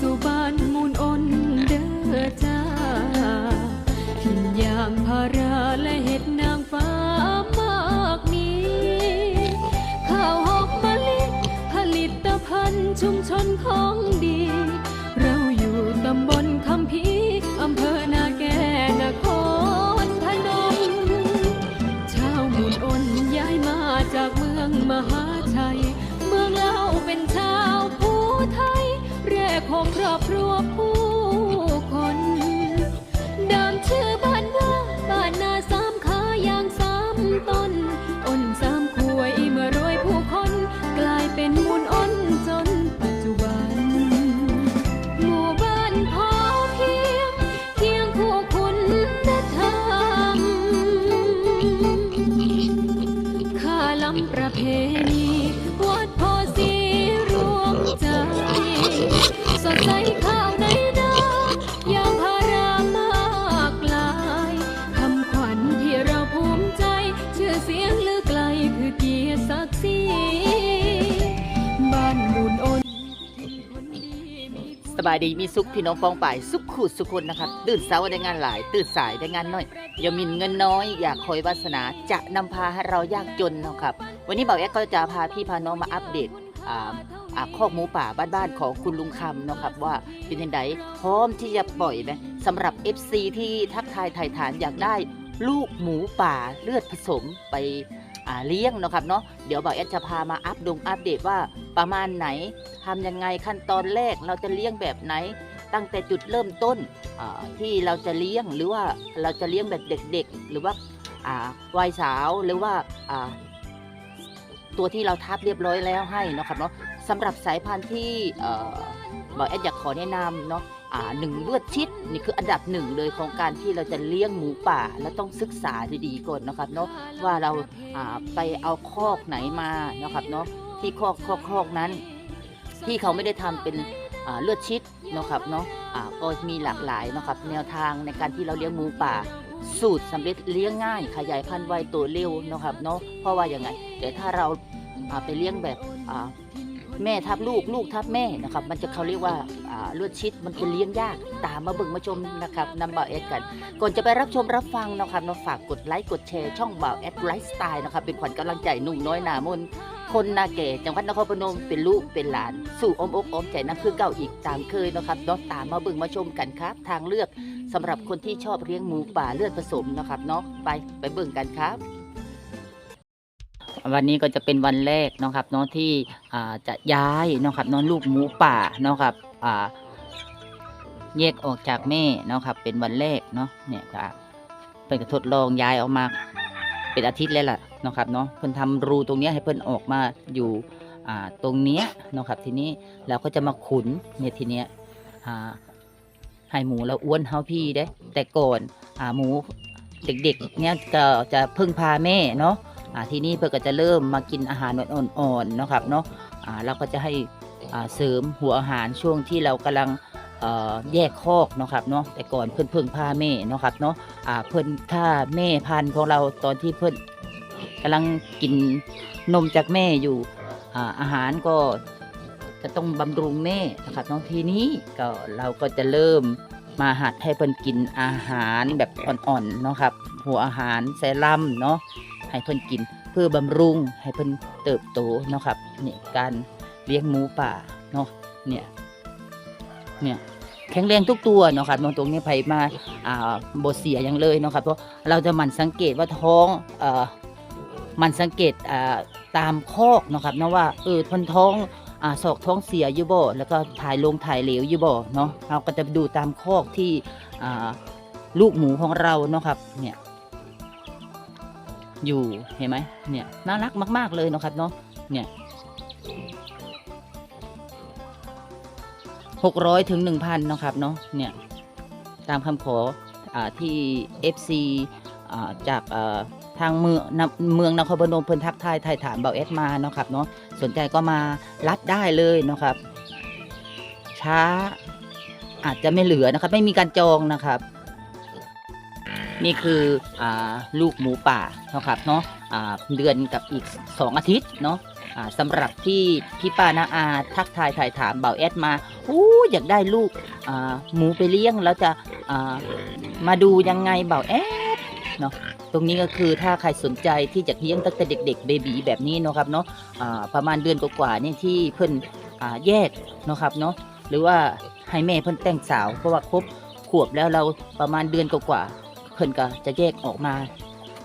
สุบ้านมูลอนเด้อจ้ากินยางพาราและเห็ดนางฟ้ามากมีข้าวหอมมะลิผลิตภัณฑ์ชุมชนของ สบายดีมีสุขพี่น้องปองป่ายสุขขุดสุขคนนะครับ ตื่นเช้าได้งานหลาย ตื่นสายได้งานน้อยอย่ามินเงินน้อย อยากคอยวาสนาจะนำพาให้เรายากจนนะครับ วันนี้บอกแอ๊กก็จะพาพี่พาน้องมาอัปเดตอ่าอ่าคอกหมูป่าบ้านๆของคุณลุงคำนะครับว่าเป็นยังไงพร้อมที่จะปล่อยไหมสำหรับ FC ที่ทักทายไถ่ฐานอยากได้ลูกหมูป่าเลือดผสมไป เลี้ยงเนะครับเนาะเดี๋ยวบอกแอดจะพามาอัปดงอัปเดตว่าประมาณไหนทำยังไงขั้นตอนแรกเราจะเลี้ยงแบบไหน ตั้งแต่จุดเริ่มต้นที่เราจะเลี้ยงหรือว่าเราจะเลี้ยงแบบเด็กๆ หรือว่าอ่าวัยสาวหรือว่าอ่าตัวที่เราทับเรียบร้อยแล้วให้เนะครับเนาะสำหรับสายพันธุ์ที่บอกแอดอยากขอแนะนำเนาะ อ่าหนึ่งเลือดชิดนี่คืออันดับหนึ่งเลยของการที่เราจะเลี้ยงหมูป่า และต้องศึกษาดีๆก่อนนะครับเนาะว่าเราอ่าไปเอาคอกไหนมานะครับเนาะที่คอกคอกคอกนั้น ที่เขาไม่ได้ทำเป็นเลือดชิดนะครับเนาะก็มีหลากหลายนะครับแนวทางในการที่เราเลี้ยงหมูป่า สูตรสำเร็จเลี้ยงง่าย ขยายพันธุ์ไวโตเร็วนะครับเนาะเพราะว่าอย่างไงเดี๋ยวถ้าเราาไปเลี้ยงแบบ แม่ทับลูกลูกทับแม่นะครับมันจะเขาเรียกว่าเลือดชิดมันจะเลี้ยงยากตามมาบิ่งมาชมนะครับนำบ่าวแอดกัน ก่อนจะไปรับชมรับฟังนะครับเนาฝากกดไลค์กดแชร์ช่องบ่าวแอดไลฟ์สไตล์นะครับเป็นขวัญกำลังใจหนุ่มน้อยหนามนคนนาแก่จังหวัดนครพนมเป็นลูกเป็นหลาน สู่อมอกอมใจนั่นคือเก่าอีกตามเคยนะครับเนาะตามมาบิ่งมาชมกันครับ ทางเลือกสำหรับคนที่ชอบเลี้ยงหมูป่าเลือดผสมนะครับเนาะไปไปเบิ่งกันครับ วันนี้ก็จะเป็นวันแรกเนาะครับเนาะที่จะย้ายเนาะครับเนาะลูกหมูป่าเนาะครับแยกออกจากแม่เนาะครับเป็นวันแรกเนาะเนี่ยครับเพิ่นก็ทดลองย้ายออกมาเป็นอาทิตย์แล้วล่ะเนาะครับเนาะเพิ่นทำรูตรงนี้ให้เพิ่นออกมาอยู่ตรงเนี้ยเนาะครับทีนี้เราก็จะมาขุนเนี่ยทีเนี้ยให้หมูเราอ้วนเฮาพี่เด้แต่ก่อนอหมูเด็กๆเนี่ยก็จะพึ่งพาแม่เนาะ ทีนี้เพิ่นก็จะเริ่มมากินอาหารอ่อนๆนะครับเนาะเราก็จะให้เสริมหัวอาหารช่วงที่เรากำลังแยกคอกนะครับเนาะแต่ก่อนเพิ่นพึ่งพาแม่เนาะครับเนาะเพิ่นถ้าแม่พันธุ์ของเราตอนที่เพิ่นกำลังกินนมจากแม่อยู่อาอาหารก็จะต้องบำรุงแม่นะครับน้องทีนี้ก็เราก็จะเริ่มมาหัดให้เพิ่นกินอาหารแบบอ่อนๆเนาะครับ หัวอาหารเซรั่มเนาะ ให้เพิ่นกิน เพื่อบำรุงให้เพิ่นเติบโตเนาะครับนี่การเลี้ยงหมูป่าเนาะเนี่ยเนี่ยแข็งแรงทุกตัวเนาะครับเนาะตรงนี้ไปมาอ่าบเสียอย่างเลยเนาะครับเพราะเราจะหมั่นสังเกตว่าท้องเอ่อมันสังเกตอ่าตามคอกเนาะครับเนาะว่าเออพันท้องอ่าศอกท้องเสียอยู่บ่แล้วก็ถ่ายลงถ่ายเหลวอยู่บ่เนาะเราก็จะดูตามคอกที่อ่าลูกหมูของเราเนาะครับเนี่ย อยู่เห็นไหมเนี่ยน่ารักมาก ๆเลยนะครับเนาะเนี่ยหกร้อยถึงหนึ่งพันนะครับเนาะเนี่ยตามคำขออ่าที่ FC อ่าจากอ่าทางเมืองเมืองนครพนมเพิ่นทักทายไทยถามเบาเอสมาเนาะครับเนาะสนใจก็มารัดได้เลยเนาะครับ ช้าอาจจะไม่เหลือนะครับ ไม่มีการจองนะครับ นี่คืออลูกหมูป่านะครับเนาะเดือนกับอีก 2 อาทิตย์เนาะสำหรับที่พี่ป้านาอาทักทายถ่ายถามเบาเอสมาอู้อยากได้ลูกหมูไปเลี้ยงแล้วจะมาดูยังไงเบาแอดเนาะตรงนี้ก็คือถ้าใครสนใจที่จะเลี้ยงตั้งแต่เด็กๆเบบีแบบนี้เนาะครับเนาะประมาณเดือนกว่าๆเนี่ยที่เพิ่นอ่าแยกเนาะครับเนาะหรือว่าให้แม่เพิ่นแต่งสาวเพราะว่าครบขวบแล้วเราประมาณเดือนกว่า พิ่นก็จะแยกออกมา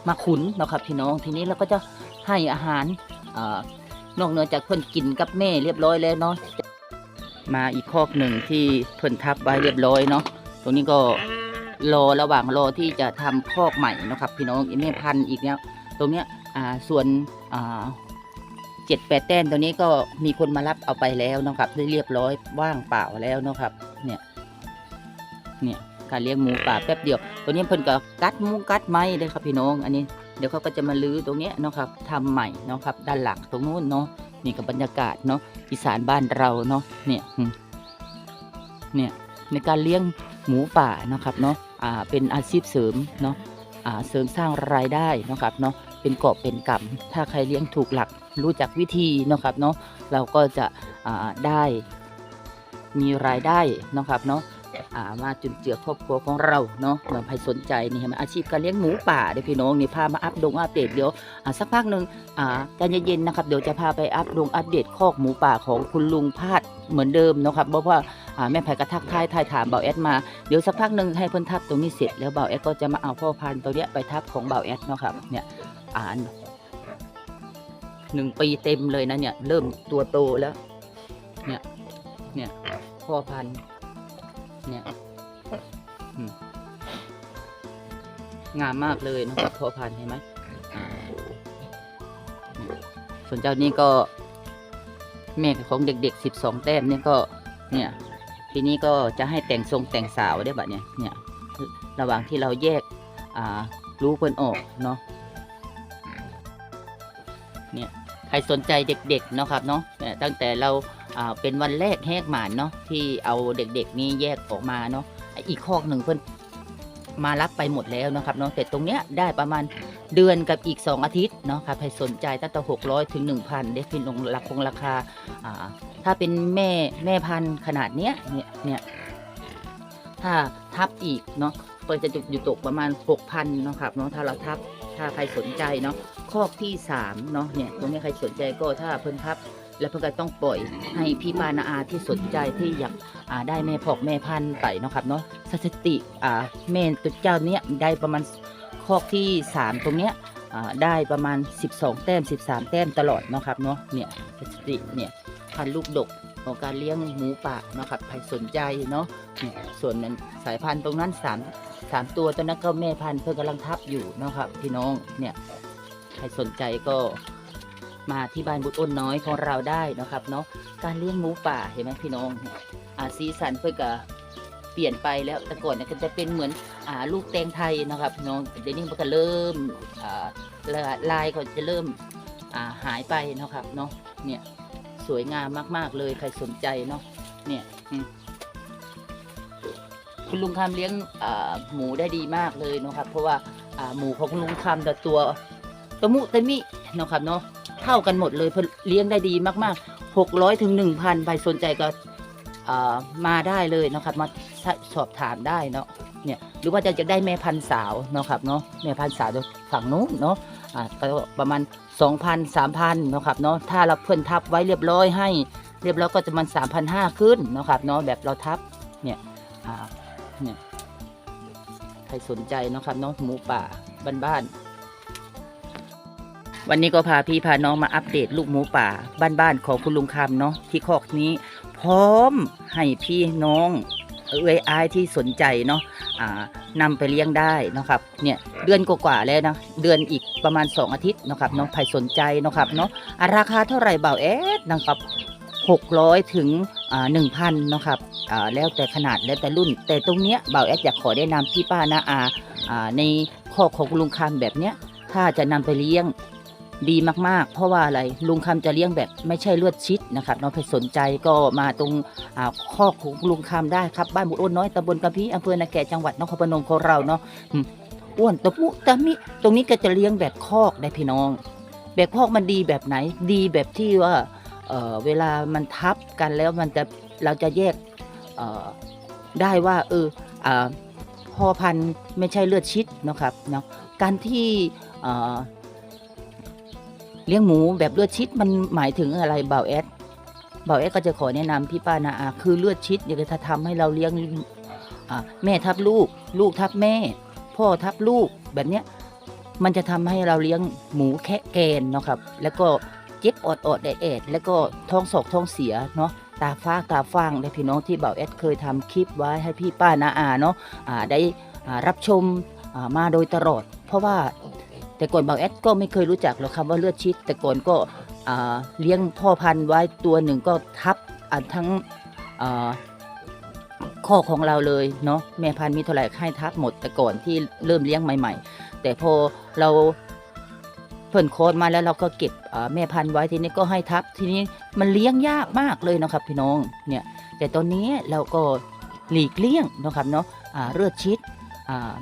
มาขุนเนาะครับพี่น้องทีนี้เราก็จะให้อาหารอ่านอกเหนือจากเพิ่นกินกับแม่เรียบร้อยแล้วเนาะมาอีกคอกหนึ่งที่เพิ่นทับไว้เรียบร้อยเนาะตรงนี้ก็รอระหว่างรอที่จะทำคอกใหม่เนาะครับ พี่น้องอีแม่พันธุ์อีกแล้วตรงเนี้ยส่วนเจ็ดแปดแต้มตัวนี้ก็มีคนมารับเอาไปแล้วเนาะครับเรียบร้อยว่างเปล่าแล้วเนาะครับ เนี่ยเนี่ย การเลี้ยงหมูป่าแป๊บเดียว ตัวนี้เพิ่นก็กัดหมูกัดไม้เลยครับพี่น้อง อันนี้เดี๋ยวเขาก็จะมาลื้อตรงนี้เนาะครับทำใหม่เนาะครับด้านหลังตรงนู้นเนาะนี่กับบรรยากาศเนาะอีสานบ้านเราเนาะเนี่ยเนี่ยในการเลี้ยงหมูป่าเนาะครับเนาะอ่าเป็นอาชีพเสริมเนาะอ่าเสริมสร้างรายได้เนาะครับเนาะเป็นกอบเป็นกำถ้าใครเลี้ยงถูกหลักรู้จักวิธีเนาะครับเนาะเราก็จะอ่าได้มีรายได้เนาะครับเนาะ มาจุนเจือครอบครัวของเราเนาะเราใครสนใจนี่เห็นไหมอาชีพการเลี้ยงหมูป่าเด้อพี่น้องนี่พามาอัปดงอัปเดตเดี๋ยวอาสักพักหนึ่งอาใจเย็นๆนะครับเดี๋ยวจะพาไปอัปดงอัปเดตคอกหมูป่าของคุณลุงพาดเหมือนเดิมเนาะครับเพราะว่าอ่าแม่ไผ่กระทักทายทายถามเบาแอดมาเดี๋ยวสักพักหนึ่งให้เพิ่นทับตรงนี้เสร็จแล้วเบาแอดก็จะมาเอาพ่อพันธุ์ตัวเนี้ยไปทับของเบาแอดเนาะครับเนี่ยอ่านหนึ่งปีเต็มเลยนะเนี่ย เริ่มตัวโตแล้ว เนี่ย เนี่ยพ่อพันธุ์ เนี่ยอืมงามมากเลยนะครับพ่อพันธุ์เห็นไหมอ่าเนี่ยส่วนเจ้านี้ก็แม่ของเด็กๆสิบสองแต้มเนี่ยก็ เนี่ย ทีนี้ก็จะให้แต่งทรงแต่งสาวได้แบบเนี่ย เนี่ย ระหว่างที่เราแยก อ่า รู้เพิ่นออกเนาะใครสนใจเด็กๆเนาะครับเนาะเนี่ยตั้งแต่เราอ่า เป็นวันแรกแหกหมานเนาะที่เอาเด็กๆนี้แยกออกมาเนาะอีกคอกหนึ่งเพิ่นมารับไปหมดแล้วนะครับเนาะแต่ตรงเนี้ยได้ประมาณเดือนกับอีก 2 อาทิตย์เนาะครับใครสนใจตั้งแต่600 ถึง 1,000 ได้พินลงราคงราคาอ่าถ้าเป็นแม่แม่พันธุ์ขนาดเนี้ยเนี่ยเนี่ยถ้าทับอีกเนาะเปิดจะอยู่ตกประมาณ 6,000เนาะครับเนาะถ้าเราทับถ้าใครสนใจเนาะคอกที่สามเนาะเนี่ยตรงนี้ใครสนใจก็ถ้าเพิ่นพับ แล้วเพิ่นก็ต้องปล่อยให้พี่ปานาอาที่สนใจที่อยากได้แม่พอกแม่พันธุ์ไปเนาะครับเนาะสถิติแม่ตัวเจ้าเนี้ยได้ประมาณคอกที่สามตรงเนี้ยได้ประมาณ 12 แต้ม 13 แต้มตลอดเนาะครับเนาะเนี่ยสถิติเนี่ยพันธุ์ลูกดกของการเลี้ยงหมูป่าเนาะครับใครสนใจเนาะเนี่ยส่วนนั้นสายพันธุ์ตรงนั้นสามสามตัวตัวนั้นก็แม่พันธุ์เพิ่งกำลังทับอยู่เนาะครับพี่น้องเนี่ยใครสนใจก็ มาที่บ้านบุตรอ้นน้อยของเราได้นะครับเนาะการเลี้ยงหมูป่าเห็นไหมพี่น้องอาสีสันเพื่อก็เปลี่ยนไปแล้วแต่ก่อนเนี่ยก็จะเป็นเหมือนอ่าลูกแตงไทยนะครับพี่น้องเดี๋ยวนี้มันก็เริ่มอ่าลายลายก็จะเริ่มอ่าหายไปนะครับเนาะเนี่ยสวยงามมาก ๆ เลยใครสนใจเนาะเนี่ยคุณลุงคำเลี้ยงอ่าหมูได้ดีมากเลยนะครับ เพราะว่าอ่าหมูของคุณลุงคำแต่ตัวตะมุตะมินะครับเนาะ เท่ากันหมดเลยเพิ่นเลี้ยงได้ดีมากๆหกร้อยถึงหนึ่งพันใครสนใจก็อ่ามาได้เลยนะครับมาสอบถามได้เนาะเนี่ยหรือว่าจะจะได้แม่พันสาวเนาะครับเนาะแม่พันสาวฝั่งนู้นเนาะอ่าก็ประมาณสองพันสามพันเนาะครับเนาะถ้าเราเพื่อนทับไว้เรียบร้อยให้ เรียบร้อยก็จะมันสามพันห้าขึ้นเนาะครับเนาะแบบเราทับเนี่ยอ่าเนี่ยใครสนใจเนาะครับเนาะหมูป่าบ้านๆ วันนี้ก็พาพี่พาน้องมาอัปเดตลูกหมูป่า บ้านๆของคุณลุงคำเนาะที่คอกนี้ พร้อมให้พี่น้องเอ้ยอายที่สนใจเนาะอ่านำไปเลี้ยงได้นะครับเนี่ยเดือนกว่าๆแล้วนะเดือนอีกประมาณ 2 อาทิตย์นะครับเนาะใครสนใจนะครับเนาะะราคาเท่าไหร่เบาแอดนะครับ600 ถึงอ่า1,000เนะครับแล้วแต่ขนาดแล้วแต่รุ่น แต่ตรงเนี้ยบ่าวแอดอยากขอแนะนำพี่ป้านาอาอ่าในข้อของลุงคำแบบเนี้ยถ้าจะนำไปเลี้ยง ดีมากๆ เพราะว่าอะไรลุงคำจะเลี้ยงแบบไม่ใช่เลือดชิดนะครับน้องใครสนใจก็มาตรงข้อของลุงคำได้ครับบ้านบุตรอ้วนน้อยตำบลกระพีอำเภอนาแก่จังหวัดนครพนมของเราเนาะอ้วนตะมุตะมิตรงนี้ก็จะเลี้ยงแบบคอกได้พี่น้อง แบบคอกมันดีแบบไหน ดีแบบที่ว่าเเวลามันทับกันแล้วมันจะเราจะแยกได้ว่าเอออพ่อพันธุ์ไม่ใช่เลือดชิดนะครับเนาะการที่ เลี้ยงหมูแบบเลือดชิดมันหมายถึงอะไรเบาแอดเบาแอดก็จะขอแนะนำพี่ป้านาอาคือเลือดชิดเนี่ยจะทำให้เราเลี้ยงแม่ทับลูก ลูกทับแม่ พ่อทับลูกแบบเนี้ยมันจะทำให้เราเลี้ยงหมูแคะแกนเนาะครับ แล้วก็เจ็บอดอดแอดแอดแล้วก็ท้องศอกท้องเสียเนาะตาฟ้าตาฟางเลยพี่น้องที่เบาแอดเคยทำคลิปไว้ให้พี่ป้านาอาเนาะอ่าได้รับชมมาโดยตลอด เพราะว่า แต่ก่อนบ่าวแอดก็ไม่เคยรู้จักหรอกคำว่าเลือดชิด แต่ก่อนก็เลี้ยงพ่อพันธุ์ไว้ตัวหนึ่งก็ทับอ่าทั้งข้อของเราเลยเนาะแม่พันธุ์มีเท่าไหร่ให้ทับหมด แต่ก่อนที่เริ่มเลี้ยงใหม่ ๆ แต่พอเราเพิ่นโคดมาแล้วเราก็เก็บแม่พันธุ์ไว้ทีนี้ก็ให้ทับทีนี้มันเลี้ยงยากมากเลยนะครับพี่น้องเนี่ยแต่ตอนนี้เราก็หลีกเลี่ยงนะครับเนาะอ่าเลือดชิด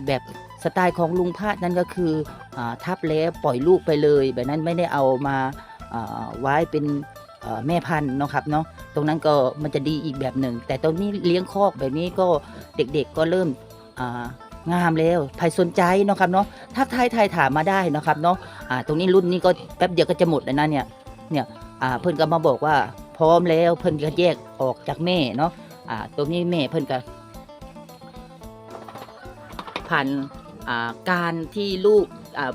แบบ สไตล์ของลุงพาดนั่นก็คืออทับแล้วปล่อยลูกไปเลย แบบนั้นไม่ได้เอามาไว้เป็นแม่พันธุ์นะครับเนาะตรงนั้นก็มันจะดีอีกแบบหนึ่ง แต่ตรงนี้เลี้ยงคอกแบบนี้ก็เด็กๆก็เริ่มงามแล้วใครสนใจนะครับเนาะทักทายไทยถามมาได้นะครับเนาะตรงนี้รุ่นนี้ก็แป๊บเดียวก็จะหมดแล้วนะเนี่ยเนี่ยเพื่อนก็มาบอกว่าพร้อมแล้วเพื่อนก็แยกออกจากแม่เนาะตรงนี้แม่เพื่อนก็ผ่าน การที่ลูก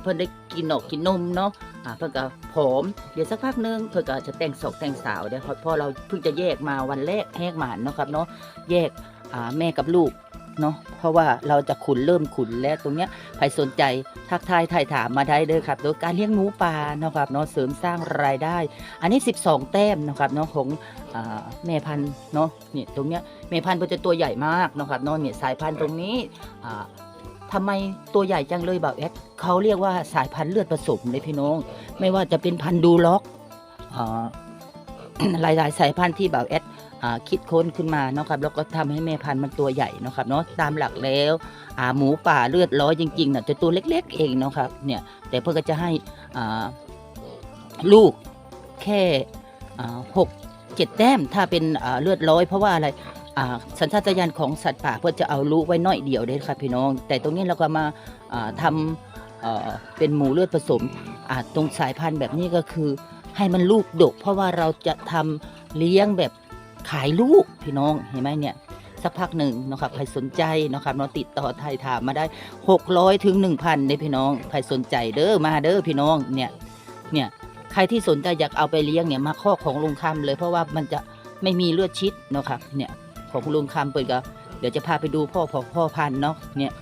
เพื่นได้กินออกกินนมเนาะเพิ่นก็ผอมเดี๋ยวสักพักนึงเพิ่นก็จะแต่งศกแต่งสาวเดี๋ยวพอพอเราเพิ่งจะแยกมาวันแรกแหกหมานเนาะครับเนาะแยกแม่กับลูกเนาะเพราะว่าเราจะขุนเริ่มขุนแล้วตรงเนี้ยใครสนใจทักทายถ่ายถามมาได้เลยครับโดยการเลี้ยงหมูป่าเนาะครับเนาะเสริมสร้างรายได้ อันนี้ 12 แต้มนะครับเนาะของอแม่พันธุ์เนาะเนี่ยตรงเนี้ยแม่พันธุ์เพิ่นจะตัวใหญ่มากเนาะครับเนาะเนี่ยสายพันธุ์ตรงนี้ อ่าทำไมตัวใหญ่จังเลยบ่าวแอดเขาเรียกว่าสายพันธุ์เลือดผสมเลยพี่น้อง ไม่ว่าจะเป็นพันธุ์ดูล็อกอ่าหลายสายพันธุ์ที่บ่าวแอดอคิดค้นขึ้นมาเนาะครับแล้วก็ทำให้แม่พันธุ์มันตัวใหญ่เนาะครับเนาะตามหลักแล้วหมูป่าเลือดร้อยจริงๆน่ะจะตัวเล็ก ๆ เองเนาะครับเนี่ยแต่เพื่อก็จะให้ลูกแค่หกเจ็ดแต้มถ้าเป็นเลือดร้อยเพราะว่าอะไร สัญชาตญาณของสัตว์ป่าเพื่อจะเอาลูกไว้น้อยเดียวเด้ครับพี่น้อง แต่ตรงนี้เราก็มาอ่าทำเป็นหมูเลือดผสมตรงสายพันธุ์แบบนี้ก็คือ ให้มันลูกดก เพราะว่าเราจะทำเลี้ยงแบบขายลูกพี่น้องเห็นไหมเนี่ยสักพักหนึ่งนะครับใครสนใจนะครับเนาะติดต่อไทยถามมาได้ 600ถึง1,000ในพี่น้องใครสนใจเด้อมาเด้อพี่น้องเนี่ยเนี่ยใครที่สนใจอยากเอาไปเลี้ยงเนี่ยมาข้อกของลุงคำเลยเพราะว่ามันจะไม่มีเลือดชิดนะครับเนี่ย ของลุงคำเปิดก็เดี๋ยวจะพาไปดูพ่อพ่อพ่อพันธุ์เนาะเนี่ย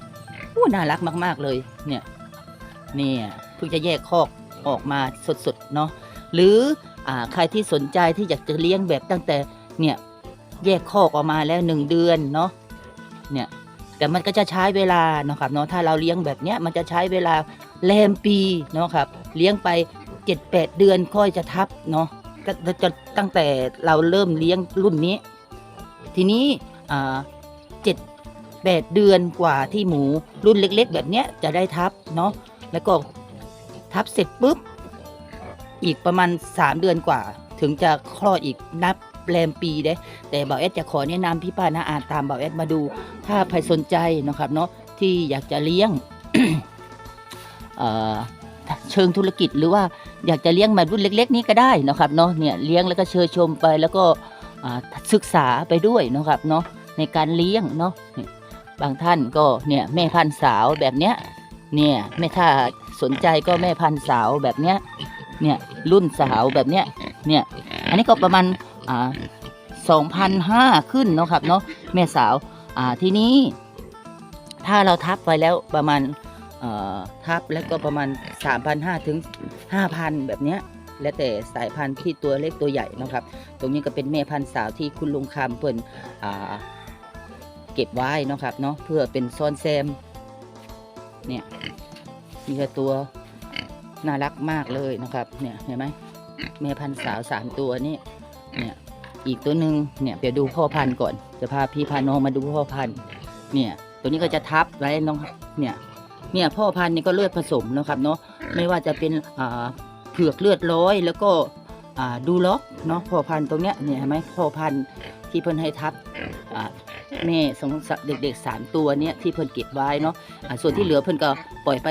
อู้น่ารักมาก ๆ เลย เนี่ยเนี่ยเพิ่งจะแยกคอกออกมาสดๆเนาะหรืออ่าใครที่สนใจที่อยากจะเลี้ยงแบบตั้งแต่เนี่ยแยกคอกออกมาแล้วหนึ่งเดือนเนาะเนี่ยแต่มันก็จะใช้เวลาเนาะครับเนาะถ้าเราเลี้ยงแบบเนี้ยมันจะใช้เวลาแรมปีเนาะครับเลี้ยงไปเจ็ดแปดเดือนค่อยจะทับเนาะก็จะตั้งแต่เราเริ่มเลี้ยงรุ่นนี้ ทีนี้เจ็ดแปดเดือนกว่าที่หมูรุ่นเล็ก ๆ แบบเนี้ยจะได้ทับเนาะแล้วก็ทับเสร็จปุ๊บอีกประมาณ 3 เดือนกว่า ถึงจะคลอดอีกนับแรมปีเด้ แต่บ่าวแอดจะขอแนะนำพี่ป้านาอาตามบ่าวแอดมาดู ถ้าใครสนใจนะครับเนาะที่อยากจะเลี้ยงเเชิงธุรกิจหรือว่าอยากจะเลี้ยงมารุ่นเล็ก ๆ นี้ก็ได้นะครับเนาะเนี่ยเลี้ยงแล้วก็เชิญชมไปแล้วก็ ศึกษาไปด้วยนะครับเนาะในการเลี้ยงเนาะบางท่านก็เนี่ยแม่พันธุ์สาวแบบเนี้ยเนี่ยแม่ถ้าสนใจก็แม่พันธุ์สาวแบบเนี้ยเนี่ยรุ่นสาวแบบเนี้ยเนี่ยอันนี้ก็ประมาณอ่าสองพันห้าขึ้นเนาะครับเนาะแม่สาวอ่าทีนี้ ถ้าเราทับไปแล้วประมาณอ่อทับแล้วก็ประมาณสามพันห้าถึงห้าพันแบบเนี้ย แล้วแต่สายพันธุ์ที่ตัวเล็กตัวใหญ่นะครับ ตรงนี้ก็เป็นแม่พันธุ์สาวที่คุณลุงคำเปิ่นเก็บไว้นะครับเนาะเพื่อเป็นซ่อนแซมเนี่ยนี่ก็ตัวน่ารักมากเลยนะครับเนี่ยเห็นไหมแม่พันธุ์สาวสามตัวนี่เนี่ยอีกตัวหนึ่งเนี่ยเดี๋ยวดูพ่อพันธุ์ก่อน จะพาพี่พาน้องมาดูพ่อพันธุ์เนี่ยตัวนี้ก็จะทับไว้น้องเนี่ยเนี่ยพ่อพันธุ์นี่ก็เลือดผสมนะครับเนาะไม่ว่าจะเป็นอ่า เผือกเลือดร้อย แล้วก็ดูล็อกเนาะพอพันตรงเนี้ยเนี่ยเห็นไหมพอพันที่เพิ่นให้ทับแม่สองเด็กๆสามตัวเนี่ยที่เพิ่นเก็บไว้เนาะส่วนที่เหลือเพิ่นก็ปล่อยไป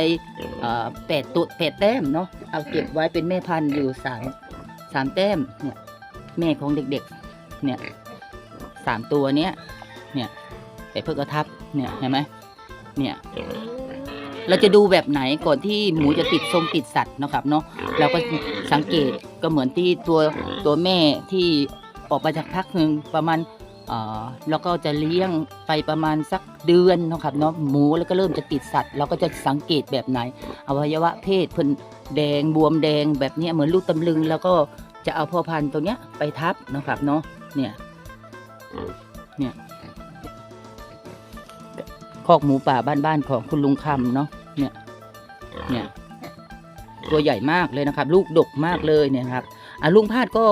แปดตัวแปดแต้มเนาะเอาเก็บไว้เป็นแม่พันธุ์อยู่สามสามแต้มเนี่ยแม่ของเด็กเนี่ยสามตัวเนี้ยเนี่ยไปเพื่อกระทับเนี่ยเห็นไหมเนี่ย เราจะดูแบบไหนก่อนที่หมูจะติดทรงติดสัตว์เนาะครับเนาะเราก็สังเกตก็เหมือนที่ตัวตัวแม่ที่ออกมาจากพักหนึ่งประมาณเอ่อแล้วก็จะเลี้ยงไปประมาณสักเดือนเนาะครับเนาะหมูแล้วก็เริ่มจะติดสัตว์เราก็จะสังเกตแบบไหนอวัยวะเพศเพิ่นแดงบวมแดงแบบเนี้ยเหมือนลูกตำลึง แล้วก็จะเอาพ่อพันธุ์ตัวเนี้ยไปทับเนาะครับเนาะเนี่ยเนี่ย คอกหมูป่าบ้านๆของคุณลุงคำเนาะเนี่ยเนี่ยตัวใหญ่มากเลยนะครับ ลูกดกมากเลยเนี่ยครับอะลุงพาดก็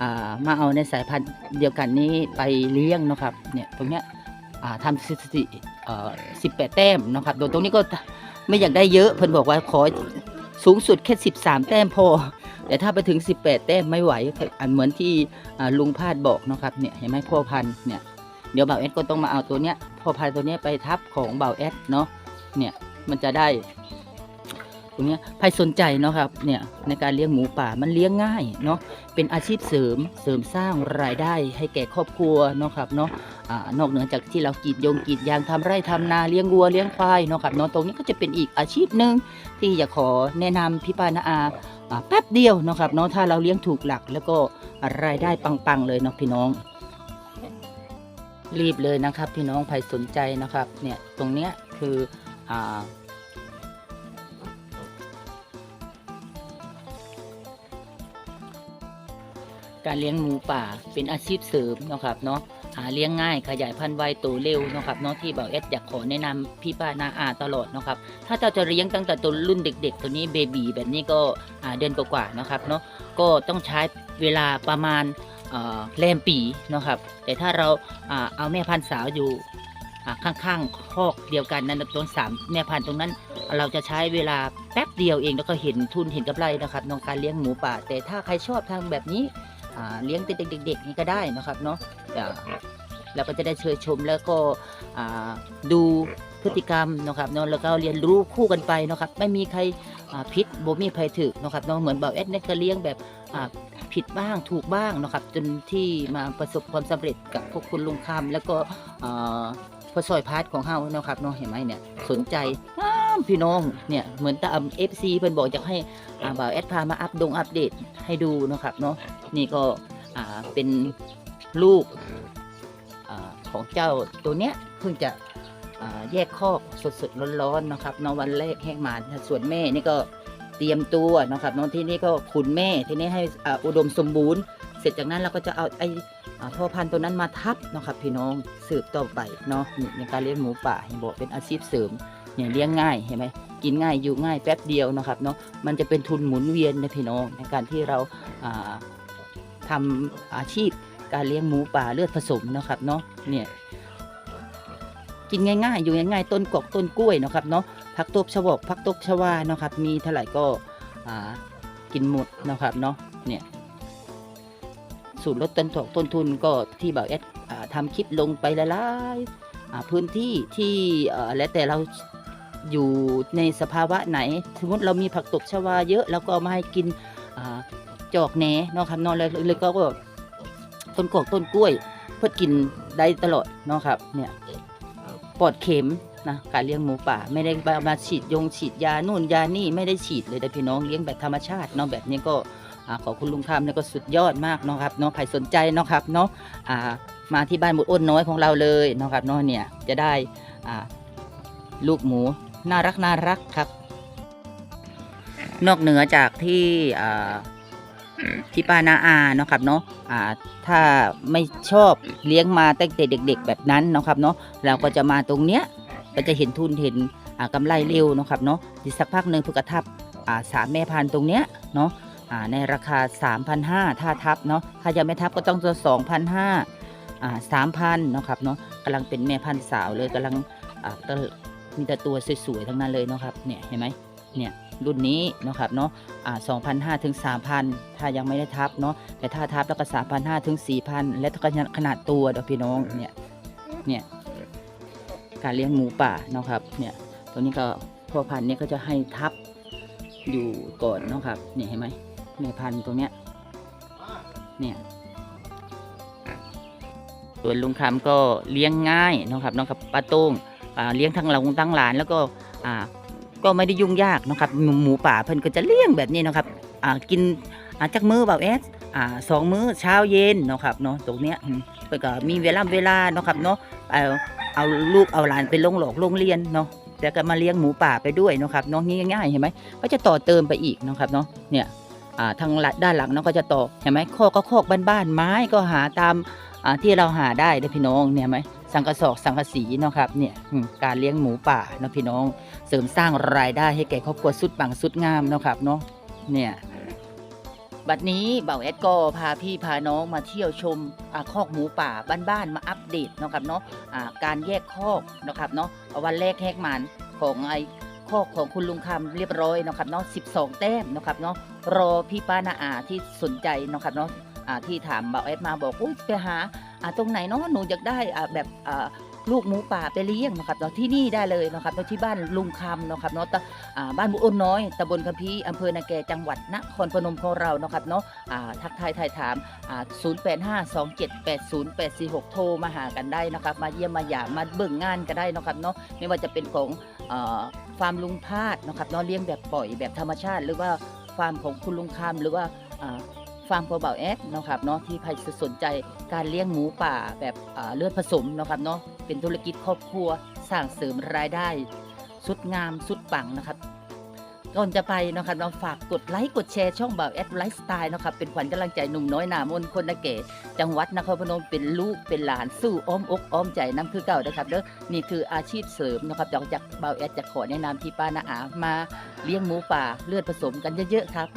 อ่ามาเอาในสายพันธุ์เดียวกันนี้ไปเลี้ยงเนาะครับเนี่ยตรงเนี้ยอ่าทำสถิติเอ่อสิบแปดแต้มเนาะครับโดยตรงนี้ก็ไม่อยากได้เยอะเพิ่นบอกว่าขอสูงสุดแค่ 13 แต้มพอ แต่ถ้าไปถึง 18 แต้มไม่ไหวอันเหมือนที่อ่าลุงพาดบอกเนาะครับเนี่ยเห็นไหมพ่อพันธุ์เนี่ยเดี๋ยวบ่าวแอดก็ต้องมาเอาตัวเนี้ยพ่ อพันธุ์ตัวนี้ไปทับของเบาแอดเนาะเนี่ยมันจะได้ตรงนี้ยใครสนใจเนาะครับเนี่ยในการเลี้ยงหมูป่ามันเลี้ยงง่ายเนาะเป็นอาชีพเสริมเสริมสร้างรายได้ให้แก่ครอบครัวเนาะครับเนาะนอกเหนือจากที่เรากรีดยงกรีดยางทำไร่ทำนาเลี้ยงวัวเลี้ยงควายเนาะครับเนาะตรงนี้ก็จะเป็นอีกอาชีพหนึ่งที่อยากขอแนะนำพี่ปานาอาแป๊บเดียวเนาะครับเนาะถ้าเราเลี้ยงถูกหลักแล้วก็รายได้ปังๆเลยเนาะพี่น้อง รีบเลยนะครับพี่น้องใครสนใจนะครับเนี่ยตรงเนี้ยคืออ่าการเลี้ยงหมูป่าเป็นอาชีพเสริมนะครับเนาะหาเลี้ยงง่ายขยายพันธุ์ไวโตเร็วนะครับเนาะที่บ่าวเอสอยากขอแนะนำพี่ป้านาอาตลอดนะครับถ้าเราจะเลี้ยงตั้งแต่ตัวรุ่นเด็ก ๆ ตัวนี้เบบีแบบนี้ก็เดือนกว่าๆนะครับเนาะก็ต้องใช้เวลาประมาณ แรมปีนะครับ แต่ถ้าเราเอาแม่พันธุ์สาวอยู่ข้างๆคอกเดียวกันนั้นต้นสามแม่พันธุ์ตรงนั้น เราจะใช้เวลาแป๊บเดียวเองแล้วก็เห็นทุนเห็นกำไรนะครับในการเลี้ยงหมูป่า แต่ถ้าใครชอบทางแบบนี้เลี้ยงเป็นเด็กๆนี่ก็ได้นะครับเนาะเราก็จะได้เชิญชมแล้วก็ดูพฤติกรรมนะครับเนาะแล้วก็เรียนรู้คู่กันไปนะครับ ไม่มีใคร อ่าผิดบ่มีใครถูกนะครับเนาะเหมือนเบาเอ็ดเนี่ยก็เลี้ยงแบบผิดบ้างถูกบ้างนะครับ จนที่มาประสบความสำเร็จกับพวกคุณลุงคำแล้วก็พอซอยพาร์ทของเฮานะครับเนาะเห็นไหมเนี่ยสนใจพี่น้องเนี่ยเหมือนตามเอฟซีเพิ่นบอกจะให้บ่าวแอดพามาอัปดงอัปเดตให้ดูนะครับเนาะนี่ก็เป็นลูกอของเจ้าตัวเนี้ยเพิ่งจะ แยกคอกสดๆร้อนๆนะครับเนอะวันแรกแห้งมาส่วนแม่นี่ก็เตรียมตัวนะครับเนอะที่นี่ก็ขุนแม่ที่นี่ให้อุดมสมบูรณ์ เสร็จจากนั้นเราก็จะเอาไอ้พ่อพันธุ์ตัวนั้นมาทับนะครับพี่น้องสืบต่อไปเนาะในการเลี้ยงหมูป่าเห็นบอกเป็นอาชีพเสริมเนี่ยเลี้ยงง่ายเห็นไหมกินง่ายอยู่ง่ายแป๊บเดียวนะครับเนาะมันจะเป็นทุนหมุนเวียนนะพี่น้องในการที่เราอ่าทำอาชีพการเลี้ยงหมูป่าเลือดผสมนะครับเนาะเนี่ย กินง่ายๆ อยู่ง่ายๆ ต้นกอกต้นกล้วยเนาะครับเนาะผักตบชวกผักตบชวาเนาะครับ มีเท่าไหร่ก็กินหมดนะครับเนาะเนี่ยสูตรลดต้นถกต้นทุนก็ที่บ่าวแอดทำคลิปลงไปหลายๆพื้นที่ที่แล้วแต่เราอยู่ในสภาวะไหน สมมติเรามีผักตบชวาเยอะ แล้วก็มาให้กินจอกแหนเนาะครับนาะแล้วเลยก็ต้นกอกต้นกล้วย เพื่อกินได้ตลอดเนาะครับเนี่ย ปลอดเข็มนะการเลี้ยงหมูป่าไม่ได้มาฉีดยงฉีดยานู่นยานี่ไม่ได้ฉีดเลยแต่พี่น้องเลี้ยงแบบธรรมชาติเนาะแบบนี้ก็ขอคุณลุงคำเนี่ยก็สุดยอดมากเนาะครับเนาะใครสนใจเนาะครับเนาะมาที่บ้านหมดอ้นน้อยของเราเลยเนาะครับเนาะเนี่ยจะได้ลูกหมูน่ารักน่ารักครับ นอกเหนือจากที่ ที่ป้านาอาเนาะครับเนาะอ่าถ้าไม่ชอบเลี้ยงมาตั้งแต่เด็ก ๆ แบบนั้นเนาะครับเนาะเราก็จะมาตรงเนี้ยก็จะเห็นทุนเห็นอ่ากำไรเร็วเนาะครับเนาะอีกสักพักหนึ่งเพื่อกระทับสามแม่พันตรงเนี้ยเนาะในราคา 3,500 ถ้าทับเนาะถ้ายังไม่ทับก็ต้องจะ2,500อ่า3,000เนาะครับเนาะกำลังเป็นแม่พันธุ์สาวเลยกำลังอ่ามีแต่ตัวสวยๆทั้งนั้นเลยเนาะครับเนี่ยเห็นไหมเนี่ย รุ่นนี้นะครับเนาะอ่า2,500ถึง3,000 ถ้ายังไม่ได้ทับเนาะแต่ถ้าทับแล้วก็3,500ถึง4,000 และก็ขนาดตัวเด้อพี่น้องเนี่ยเนี่ยการเลี้ยงหมูป่านะครับเนี่ยตัวนี้ก็พ่อพันธุ์เนี่ยก็จะให้ทับอยู่ก่อนนะครับเนี่ยเห็นไหมแม่พันธุ์ตรงเนี้ยเนี่ยส่วนลุงคำก็เลี้ยงง่ายนะครับน้องกับป้าโต้งเลี้ยงทั้งเราทั้งหลานแล้วก็อ่า ก็ไม่ได้ยุ่งยากนะครับหมูป่าเพิ่นก็จะเลี้ยงแบบนี้นะครับอ่ากินอาจักมื้อเบาแอสอ่าสองมื้อเช้าเย็นนะครับเนาะตรงเนี้ยอืมเพิ่นก็มีเวลาเวลาเนาะครับเนาะเอาเอาลูกเอาหลานไปลงหลอกโรงเรียนเนาะแต่ก็มาเลี้ยงหมูป่าไปด้วยนะครับเนาะง่ายๆเห็นไหมก็จะต่อเติมไปอีกนะครับเนาะเนี่ยอ่าทางหลังด้านหลังเนาะก็จะต่อเห็นไหมคอกก็คอกบ้านๆไม้ก็หาตามอ่าที่เราหาได้เด้พี่น้องเนี่ยเห็นไหม สังกะสอกสังกะสีเนาะครับเนี่ยการเลี้ยงหมูป่าเนาะพี่น้องเสริมสร้างรายได้ให้แก่ครอบครัวสุดปังสุดงามเนาะครับเนาะเนี่ยบัดนี้เบ่าแอดก็พาพี่พาน้องมาเที่ยวชมอ่าคอกหมูป่าบ้านๆมาอัปเดตเนาะครับเนาะอ่าการแยกคอกเนาะครับเนาะวันแรกแหกหมันของไอ้คอกของคุณลุงคำเรียบร้อยเนาะครับเนาะ12 แต้มเนาะครับเนาะรอพี่ป้านาอาที่สนใจเนาะครับเนาะอ่าที่ถามเบ่าแอดมาบอกอุ้ยไปหา ตรงไหนเนาะหนูอยากได้อ่าแบบอ่าลูกหมูป่าไปเลี้ยงนะครับเนาะที่นี่ได้เลยนะครับเนาะที่บ้านลุงคำนะครับเนาะตะอ่บ้านบุอ้นน้อยตำบลคัมภีอำเภอนาแกจังหวัดนครพนมของเราเนาะครับเนาะทักทายถ่ายถาม 0852780846 โทรมาหากันได้นะครับ มาเยี่ยมมาหยามมาเบิ่งงานก็ได้นะครับเนาะไม่ว่าจะเป็นของอฟาร์มลุงพาดเนาะครับเนาะเลี้ยงแบบปล่อยแบบธรรมชาติ หรือว่าฟาร์มของคุณลุงคำหรือว่า ฟาร์มโคเบาแอดนะครับเนาะที่ใครสนใจการเลี้ยงหมูป่าแบบเลือดผสมนะครับเนาะเป็นธุรกิจครอบครัวสร้างเสริมรายได้สุดงามสุดปังนะครับก่อนจะไปนะครับเราฝากกดไลค์กดแชร์ช่องบ่าวแอดไลฟ์สไตล์นะครับเป็นขวัญกำลังใจหนุ่มน้อยหนามนคนนาเกจังหวัดนครพนมเป็นลูกเป็นหลานสู้อ้อมอกอ้อมใจน้ำคือเก่านะครับเด้อนี่คืออาชีพเสริมนะครับจากจากบ่าวแอดจะขอแนะนำที่ป้านาอามาเลี้ยงหมูป่าเลือดผสมกันเยอะๆครับ